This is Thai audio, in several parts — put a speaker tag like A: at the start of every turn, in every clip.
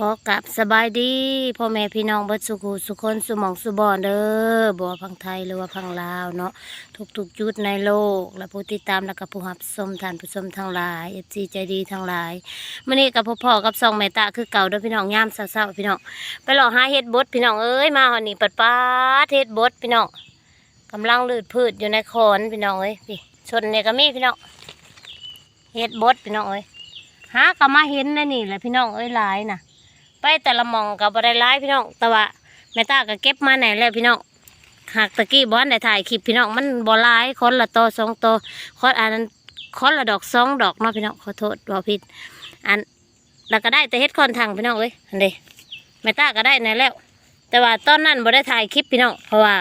A: ขอกลับสบายดีพ่อแม่พี่น้องบิดสุขุสุคนสุหมองสุบอนเด้อบัวพังไทยหรือว่าพังลาวเนาะทุกๆจุดในโลก และผู้ติดตามและกับผู้รับชมทานผู้ชมทั้งหลายเอฟซีใจดีทั้งหลายมื่อนี้กับพ่อพ่อกับซองแม่ตาคือเก่าเด้อพี่น้องย่ามเศร้าๆพี่น้องไปหลอกหาเฮ็ดบดพี่น้องเอ้ยมาหอนี่ปัดป้าเฮ็ดบดพี่น้องกำลังลืดพืชอยู่ในโคนพี่น้องเอ้ยพี่ชนเนี่ยก็มีพี่น้องเฮ็ดบดพี่น้องเอ้ยหาก็มาเห็นนะนี่แหละพี่น้องเอ้ยหลายน่ะ ไปแต่ละมองกับบได้ร้ายพี่น้อง แต่ว่าแม่ตาก็เก็บมาไหนแล้วพี่น้องหากตะกี้บอนได้ถ่ายคลิปพี่น้องมันบ่ร้ายคนละโตสองโตคนอันนั้นคนละดอกสองดอกเนาะพี่น้องขอโทษบ่ผิด อันแล้วก็ได้แต่เฮ็ดคอนทางพี่น้องเอ้ยอันเดแม่ตาก็ได้ไหนแล้ว แต่ว่าตอนนั้นบ่ได้ถ่ายคลิปพี่น้องเพราะว่า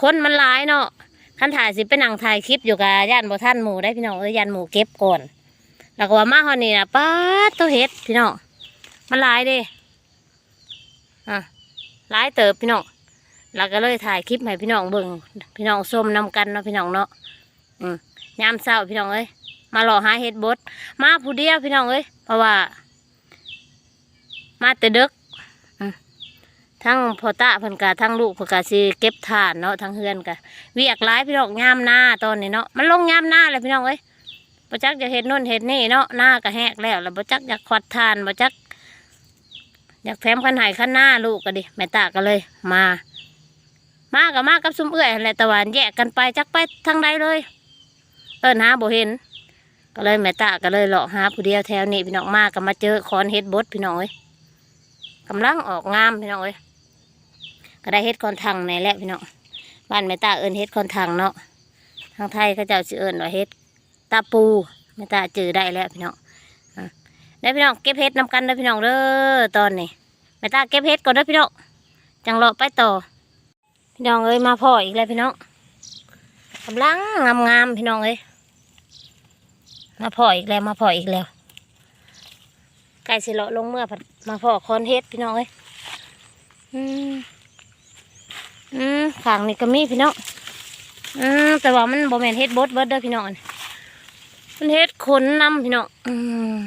A: คนมันร้ายเนาะคันถ่ายสิเป็นหนังถ่ายคลิปอยู่กับย่านบ่ท่านหมูได้พี่น้องเอ้ยย่านหมูเก็บก่อนแล้วก็ว่ามาฮอดนี่นะป้าตัวเฮ็ดพี่น้องมันร้ายเด้ หลายเติบพี่น้องเราก็เลยถ่ายคลิปให้พี่น้องเบิ่งพี่น้องส้มนำกันเนาะพี่น้องเนาะอืมยามเช้าพี่น้องเอ้ยมาหล่อหาเห็ดบดมาผู้เดียวพี่น้องเอ้ยเพราะว่า มาแต่ดึกทั้งพอตาเพิ่นกะทั้งลูกเพิ่นกะสิเก็บถ่านเนาะทั้งเฮือนกะเวียกหลายพี่น้องยามหน้าตอนนี้เนาะมันลงยามหน้าเลยพี่น้องเอ้ยบ่จักจะเห็ดโน่นเห็ดนี่เนาะหน้าก็แหกแล้วแล้วบ่จักอยากขวัดทานบ่จัก อยากแถมขันหายขันหน้าลูกก็ดิแม่ตาก็เลย มา มากับมากับซุ้มเอื้อยแหละตะวันแยกกันไปจักไปทางใดเลย เอิ้นหาบ่เห็น ก็เลยแม่ตาก็เลยเลาะหาผู้เดียวแถวนี้พี่น้องมาก็มาเจอคอนเฮ็ดบดพี่น้องเอ้ยกำลังออกงามพี่น้องเอ้ยก็ได้เฮ็ดคอนทังในแหละพี่น้องบ้านแม่ตาเอิ้นเฮ็ดคอนทังเนาะทางไทยเขาเจ้าสิเอิ้นว่าเฮ็ดตาปูแม่ตาเจอได้แล้วพี่น้อง ได้พี่น้องเก็บเฮ็ดนำกันเด้พี่น้องเด้อตอนนี้แม่ตาเก็บเห็ดก่อนเด้พี่น้องจังเลาะไปต่อ พี่น้องเอ้ยมาพ่ออีกแล้วพี่น้องกำลังงามงามพี่น้องเอ้ยมาพ่ออีกแล้วมาพ่ออีกแล้วไก่สิเลาะลงเมื่อผัดมาพ่อคอนเฮ็ดพี่น้องเอ้ยอืมอืมขางนี่ก็มีพี่น้องอืมแต่ว่ามันบ่แม่นเฮ็ดบดเบิดเด้อพี่น้องมันเฮ็ดขนนำพี่น้องอืม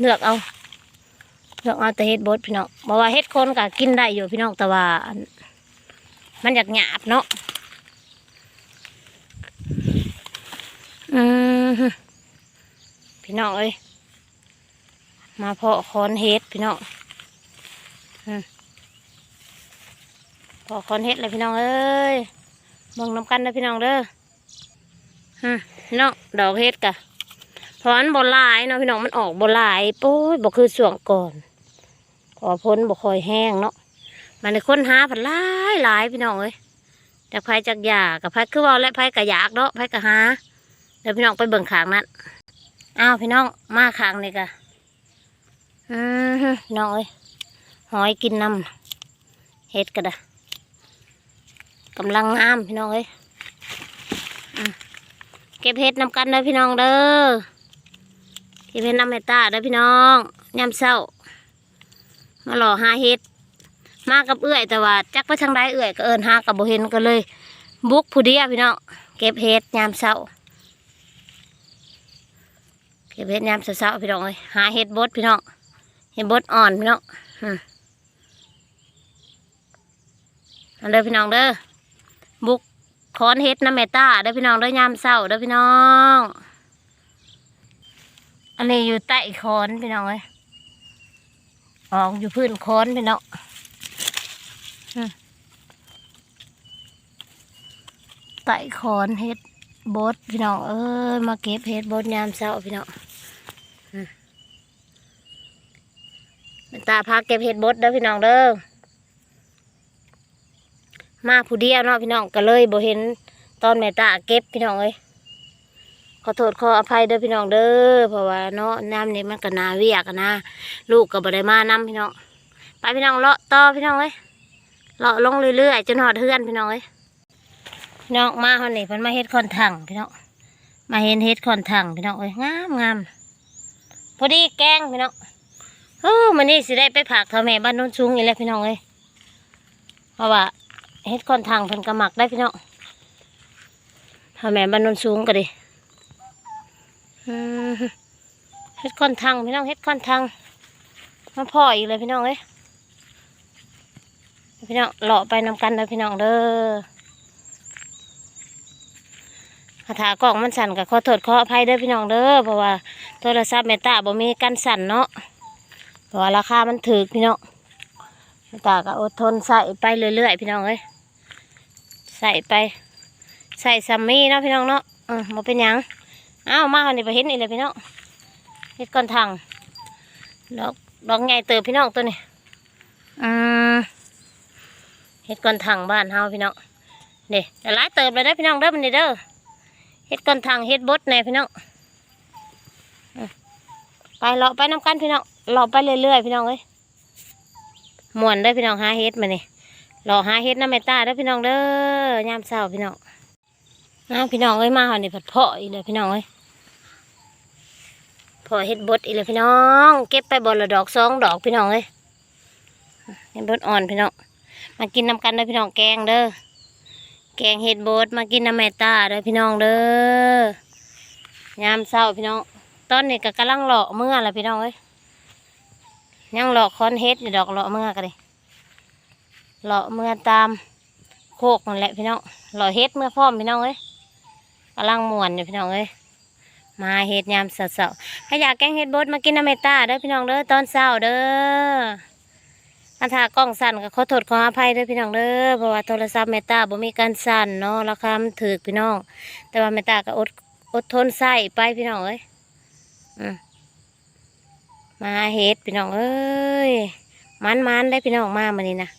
A: เลือกเอาเลือกเอาแต่เฮ็ดบดพี่น้องบอกว่าเฮ็ดคนก็กินได้อยู่พี่น้องแต่ว่า มันอยากหยาบเนาะอืมพี่น้องเอ้ยมาเพาะคอนเฮ็ดพี่น้องเพาะคอนเฮ็ดเลยพี่น้องเอ้ยเบิ่งน้ำกันเด้อพี่น้องเด้อฮึพี่น้องดอกเฮ็ดกะ เพราะมันบ่ลายเนาะพี่น้องมันออกบ่ลายปุ้ยบ่คือส่วงก่อน ขอพ้นบ่คอยแห้งเนาะมันในค้นหาผัดลายลายพี่น้องเอ้ยจากไผจากยากับไผคือว่าและไผกะอยากเนาะไผกะหาเดี๋ยวพี่น้องไปเบิ่งขางนั้นอ้าวพี่น้องมาขางนี่กะอืมน้องเอ้ยหอยกินน้ำเฮ็ดกะดะกำลังงามพี่น้องเอ้ยเก็บเฮ็ดนำกันเด้อพี่น้องเด้อ เก็บเฮ็ดน้ำเมตตาเด้อพี่น้องยามเช้า มาหล่อหาเห็ดมากับเอื้อยแต่ว่าจักไปทางใดเอื้อยก็เอินหากับโบเห็นก็เลย บุกผู้เดียวพี่น้องเก็บเห็ดยามเช้าเก็บเห็ดยามเช้าพี่น้องเลยหาเห็ดบดพี่น้องเห็ดบดอ่อนพี่น้องเอาเด้อพี่น้องเด้อบุกคอนเห็ดน้ำเมตตาเด้อพี่น้องเด้อยามเช้าเด้อพี่น้อง อันนี้อยู่ใต้คอนพี่น้องเลยออกอยู่พื้นค้นพี่น้องอืมไต่คอนเฮ็ดบดพี่น้องเอ้มาเก็บเฮ็ดบดยามเช้าพี่น้องอืมแม่ตาพาเก็บเฮ็ดบดเด้อพี่น้องเด้อ มาผู้เดียวเนาะพี่น้องก็เลยบ่เห็นตอนแม่ตาเก็บพี่น้องเอ้ย ขอโทษขออภัยเด้อพี่น้องเด้อเพราะว่าเนาะน้ำนี่มันก็นาเวียกนะลูกก็บ่ได้มาน้ำพี่น้องไปพี่น้องเลาะต่อพี่น้องเอ้ยเลาะลงเรื่อยๆจนหอดเฮือนพี่น้องเอ้ยพี่น้องมาเฮานี่เพิ่นมาเฮ็ดคอนถังพี่น้องมาเห็นเฮ็ดคอนถังพี่น้องเอ้ยงามงามพอดีแกงพี่น้องเออมันนี่สิได้ไปผักท่าแม่บ้านโน้นสูงอีกแล้วพี่น้องเอ้ยเพราะว่าเฮ็ดคอนถังเพิ่นก็หมักได้พี่น้องท่าแม่บ้านโน้นสูงก็ดิ เฮ็ดคอนถังพี่น้องเฮ็ดคอนถังมาพ่ออีกเลยพี่น้องเอ้ยพี่น้องเลาะไปนำกันเด้อพี่น้องเด้อคาถากล่องมันสั่นกับขอโทษขออภัยเด้อพี่น้องเด้อเพราะว่าโทรศัพท์เมตาบ่มีกันสั่นเนาะเพราะว่าราคามันถูกพี่น้องเมตาก็อดทนใส่ไปเรื่อยๆพี่น้องเอ้ยใส่ไปใส่ซัมมี่เนาะพี่น้องเนาะอืมบ่เป็นยัง อ้าวมาคนนี้ไปเห็นนี่เลยพี่น้องเฮ็ดก้อนทางดอกดอกใหญ่เติบพี่น้องตัวนี้อืมเฮ็ดก้อนทางบ้านเฮาพี่น้องเด้แต่หลายเติบเลยเด้อพี่น้องเด้อมันนี่เด้อเฮ็ดก้อนทางเฮ็ดบดแน่พี่น้องอืมไปเลาะไปน้ำกันพี่น้องเลาะไปเรื่อยๆพี่น้องเอ้ยม่วนเด้อพี่น้องหาเฮ็ดมานี่เลาะหาเฮ็ดน้ำเมตตาเด้อพี่น้องเด้อยามเช้าพี่น้องอ้าวพี่น้องเอ้ยมาหอนี่ผัดเพาะอีเลยพี่น้องเอ้ยเพาะเห็ดบดอีเลยพี่น้อง เก็บไปบอละดอกสองดอกพี่น้องเอ้ยเห็ดบดอ่อนพี่น้อง มากินน้ำกันเด้อพี่น้องแกงเด้อ แกงเห็ดบดมากินน้ำแม่ตาเด้อพี่น้องเด้อยามเช้าพี่น้อง ตอนนี้ก็กำลังหล่อเมื่อละพี่น้องเอ้ยยังหล่อคอนเฮ็ดดอกหล่อเมื่อกันเลยหล่อเมื่อตามโคกนั่นแหละพี่น้องหล่อเฮ็ดเมื่อพร้อมพี่น้องเอ้ยกำลังม่วนอยู่พี่น้องเอ้ย มาเฮ็ดยามเสาๆถ้าอยากแกงเฮ็ดบดมากินน้ำเมตตาเด้อพี่น้องเด้อตอนเช้าเด้ออันถากล้องสั่นก็ขอโทษขออภัยเด้อพี่น้องเด้อเพราะว่าโทรศัพท์เมตตาบ่มีการสั่นเนาะราคามันถูกพี่น้อง แต่ว่าเมตตาก็อดอดทนใส่ไปพี่น้องเอ้ยมาเฮ็ดพี่น้องเอ้ยมันมันๆได้พี่น้องมามื้อนี้นะ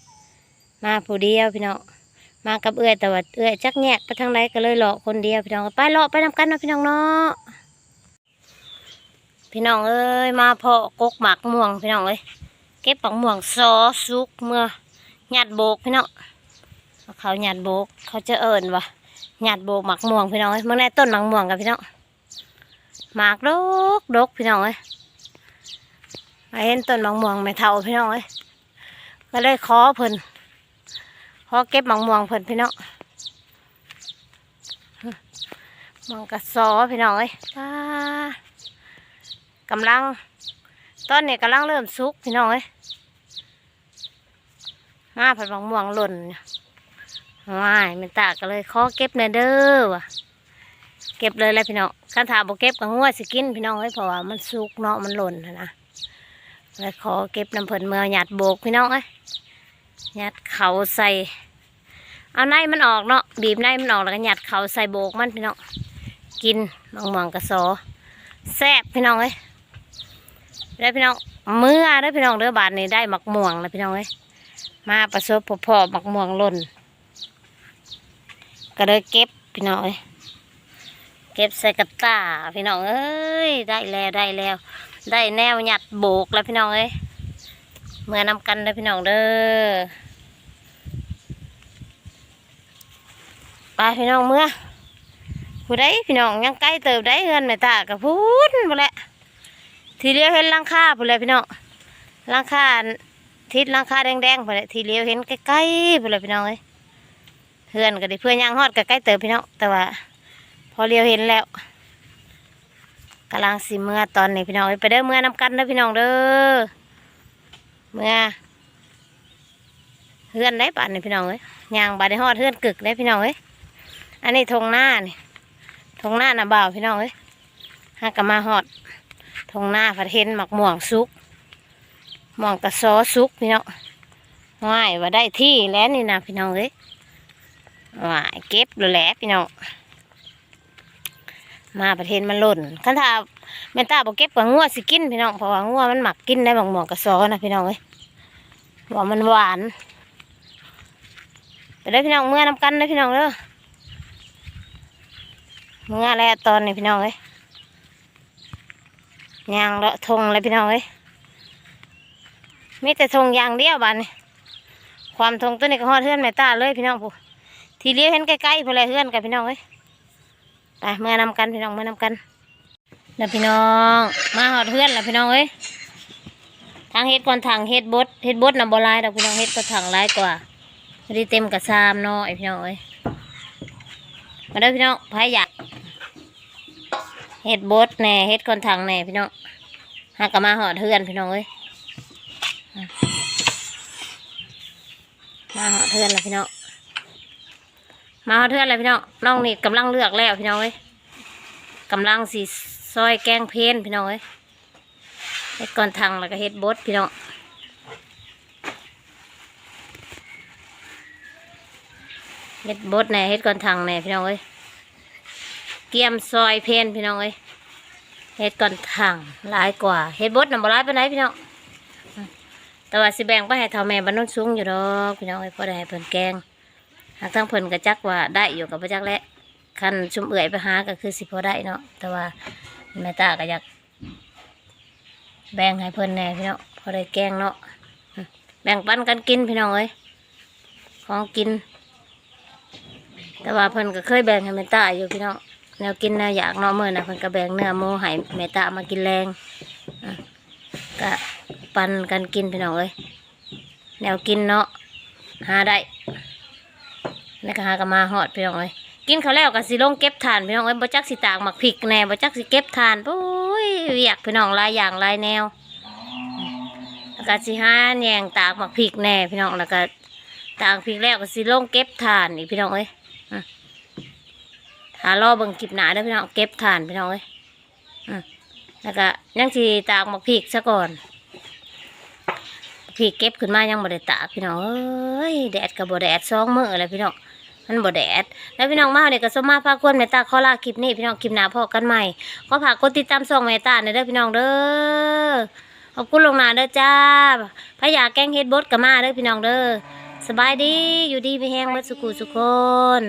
A: มาผู้เดียวพี่น้องมากับเอื้อยแต่ว่าเอื้อยจักแงกไปทางไหนก็เลยเลาะคนเดียวพี่น้องไปเลาะไปนำกันนาะพี่น้องเนาะ พี่น้องเอ้ยมาเพาะกกหมากม่วงพี่น้องเอ้ยเก็บปักม่วงซอสุกเมื่อหยาดโบกพี่น้องเขาหยาดโบกเขาจะเอิญวะหยาดโบกหมากม่วงพี่น้องเอ้ยเมื่อในต้นหมากม่วงกันพี่น้องหมากดกดกพี่น้องเอ้ยมาเห็นต้นหมากม่วงไม่เท่าพี่น้องเอ้ยก็เลยขอเพิ่นพอเก็บหมังม่วงเพิ่นพี่น้องมังกระซอพี่น้องเอ้ยป้า กำลัง ตอนนี้กำลังเริ่มสุกพี่น้องเอ้ยมาผัดหมังม่วงหล่นว้ายมันตาก็เลยขอเก็บในอเด้อวะเก็บเลยแหละพี่น้องคันถาบ่เก็บก็งัวสิกินพี่น้องเอ้ยเพราะว่ามันสุกเนาะมันหล่นนะนะเลยขอเก็บน้ำเพิ่นเมื่อหยาดโบกพี่น้องเอ้ยยัดเขาใส่เอาในมันออกเนาะบีบในมันออกแล้วก็หยัดเขาใส่โบกมันพี่น้องกินมองมองกระสอแซ่บพี่น้องเอ้ย ได้พี่น้องเมื่อได้อพี่น้องเด้อบาทนี้ได้หมักม่วงแล้วพี่น้องเอ้ยมาประสบพบพ่อหมักม่วงหล่นก็เลยเก็บพี่น้องเอ้ยเก็บใส่กระตาพี่น้องเอ้ยได้แล้วได้แล้ว ได้แนวหยัดโบกแล้วพี่น้องเอ้ยเมื่อนำกันเด้พี่น้องเด้อไปพี่น้องเมื่อผู้ใดพี่น้องยังใกล้เติบได้เงินแม่ตากับพูดบ่แหละ ทีเดียวเห็นลังคาผู้ใดพี่น้องลังคาทิศลังคาแดงๆผู้ใดทีเดียวเห็นใกล้ๆผู้ใดพี่น้องเอ้ยเพื่อนก็ได้เพื่อนยังฮอดก็ใกล้เติบพี่น้องแต่ว่า พอเลี้ยวเห็นแล้วกำลังสิเมื่อตอนนี้พี่น้องไปเด้อเมื่อนำกันเด้อพี่น้องเด้อเมื่อเฮือนได้ป่านนี่พี่น้องเอ้ยยางบาดได้ฮอดเฮือนกึกได้พี่น้องเอ้ยอันนี้ทงหน้านี่ทงหน้าน่ะบ่าวพี่น้องเอ้ยหากมาฮอด ทงหน้าผัดเห็นหมักม่วงสุกม่วงกระซอสุกพี่น้องว่ายว่าได้ที่แล้วนี่นะพี่น้องเอ้ยว่าเก็บเลยแหละพี่น้องมาประเทศมันหล่นคันถ้าแม่ตาบอกเก็บกับงัวสิกินพี่น้องเพราะว่างัวมันหมักกินได้บางหมองกระซอนะพี่น้องเอ้ยว่ามันหวานไปได้พี่น้องเมื่อนำกันเลยพี่น้องเด้อเมื่อแล้วตอนนี้พี่น้องเอ้ย ยางเลาะทงเลยพี่น้องเอ้ยมีแต่ทงยางเดียวบานนี่ความทงตัวนี้ก็ฮอดเฮือนแม่ตาเลยพี่น้องผู้ทีเลี้ยวเห็นใกล้ๆพอเลยเฮือนกับพี่น้องเอ้ยไปเมื่อนำกันพี่น้องเมื่อนำกันแล้วพี่น้อง มาหอดเพื่อนแล้วพี่น้องเอ้ยทางเฮ็ดก่อนทางเฮ็ดบดเฮ็ดบดนำบลายดอกพี่น้องเฮ็ดก็ทางลายกว่าไม่ได้เต็มกระซามเนาะไอพี่น้องเอ้ยมาเด้อพี่น้องพายอยาก เฮ็ดบดแน่เฮ็ดก่อนทางแน่พี่น้องหากมาหอดเพื่อนพี่น้องเอ้ยมาหอดเทือนแล้วพี่น้องมาหอดเทือนแล้วพี่น้องน้องนี่กำลังเลือกแล้วพี่น้องเอ้ยกำลังสีซอยแกงเพนพี่น้องเอ้ยเฮ็ดก่อนทางแล้วก็เฮ็ดบดพี่น้องเฮ็ดบดแน่เฮ็ดก่อนทางแน่พี่น้องเอ้ย เกียมซอยเพนพี่น้องเอ้ยเฮ็ดก่อนทางหลายกว่าเฮ็ดบดน่ะบ่หลายปานใดพี่น้องแต่ว่าสิแบ่งไปให้เท่าแม่บ้านโน้นสูงอยู่ดอกพี่น้องไอ้ยพอได้ให้เพิ่นแกงหากทั้งเพิ่นก็จักว่าได้อยู่กับพระจักและคันชุมเอื่อยไปหาก็คือสิพอได้เนาะแต่ว่าแม่ตาก็อยากแบ่งให้เพิ่นแน่พี่น้องพอได้แกงเนาะแบ่งปันกันกินพี่น้องเอ้ยของกิน แต่ว่าเพิ่นก็เคยแบ่งให้แม่ตาอยู่พี่น้อง แนวกินแนวอยากเนาะมื้อน่ะเพิ่นก็แบงเนื้อหมูให้แม่ตามากินแรงก็ปันกันกินพี่น้องเอ้ยแนวกินเนาะหาได้แล้วก็หากมาฮอดพี่น้องเอ้ยกินเขาแล้วก็สิลงเก็บทานพี่น้องเอ้ยบ่จักสิตากหมักพริกแน่บ่จักสิเก็บทานโอ้ยเวียกพี่น้องหลายอย่างหลายแนวแล้วก็สิหาแหนงตากหมักพริกแน่พี่น้องแล้วก็ตากพริกแล้วก็สิลงเก็บทานอีกพี่น้องเอ้ย หารอเบิ่งคลิปหนาเด้อพี่น้องเก็บทานพี่น้องเอ้ยแล้วก็ยังสิตากหมักพริกซะก่อนพี่เก็บขึ้นมายังบ่ได้ตากพี่น้องเอ้ยแดดกับบ่แดดสองมื้อเลยพี่น้องมันบ่แดดแล้วพี่น้องมาเนี่ยก็สมมาพากวนแม่ตาขอลาคลิปนี้พี่น้องคลิปหน้าพอกันใหม่ขอฝากกดติดตามสองแม่ตาหน่ยเด้อพี่น้องเด้อขอบคุณลงหนาเด้อจ้าพะยาแกงเฮ็ดบดก็มาเด้อพี่น้องเด้อสบายดีอยู่ดีมีแฮงเบิดสุขุสุคน